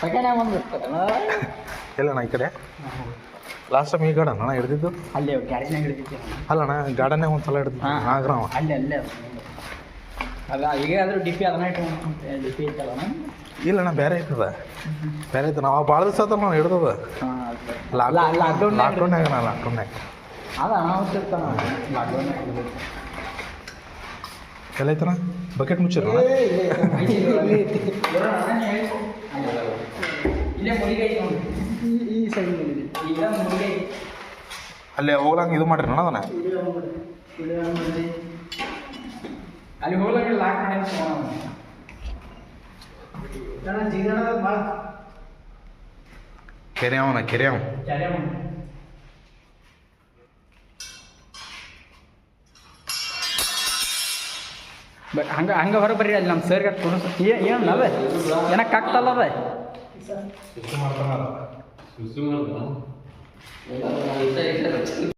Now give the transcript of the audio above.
Second ಒಂದು ಇರ್ತದಲ್ಲ ಎಲ್ಲಣ್ಣ ಈ ಕಡೆ ಲಾಸ್ಟ್ ಟೈಮ್ ಈ ಗಾರ್ಡನ್ ಅಣ್ಣ ಹಿಡ್ದಿದ್ದು ಅಲ್ಲೇ ಗ್ಯಾರೇಜ್ನಾಗ ಹಿಡಿದಿದ್ದೆ ಅಲ್ಲಣ್ಣ ಗಾರ್ಡನ್ನೇ ಒಂದು ಸಲ ಹಿಡ್ದು ಹಾಂ ನಾಗರಾವ ಅಲ್ಲೇ ಅಲ್ಲೇ. ಅಲ್ಲ ಈಗ ಆದರೂ ಡಿ ಪಿ ಅದನ್ನ ಇಟ್ಟು ಡಿ ಪಿ ಬೇರೆ ಐತದ ಬೇರೆ ಇತ್ತು ನಾವು ಭಾಳ ದಿವಸ ಆತಲ್ಲ ನಾವು ಹಿಡ್ದದ ಲಾಕ್ಡೌನ್ ಲಾಕ್ಡೌನ್ ಲಾಕ್ಡೌನ್ಯಾಗ ಅಣ್ಣ ಲಾಕ್ಡೌನ್ಯಾಗ ಅದ ಅನಾಹುತ ಇರ್ತಾನ ಲಾಕ್ಡೌನ್ ಎಲ್ಲ ಐತಣ್ಣ ಬಕೆಟ್ ಮುಚ್ಚಿರ ಇಲ್ಲೇ ಮುರಿಗೈ ನೋಡಿ. ಈ ಸೈಡ್ ಈಗ ಮುರಿಗೈ. ಅಲ್ಲೇ ಹೋಗ್ಲಂಗೆ ಇದು ಮಾಡ್ರಿ ಅಣ್ಣ ಅದನ್ನ. ಅಲ್ಲಿ ಹೋಗ್ಲಾಗ ಲಾಕ್ ಮಾಡಿ ಭಾಳ ಕೆರೆ ಅವನ ಕೆರೆ ಅವ ಜಾರಿ ಬಟ್ ಹಂಗೆ ಹಂಗೆ ಹೊರಗೆ ಬರ್ರಿ ಅಲ್ಲಿ ನಮ್ಮ ಸರ್ಗೆ ತೋರಿಸ್. ಏನು ಅದ? ಏನಕ್ಕೆ ಆಗ್ತಲ್ಲ ಅದ? 있어. 요승하다. 요승하다. 내가 있어 있어.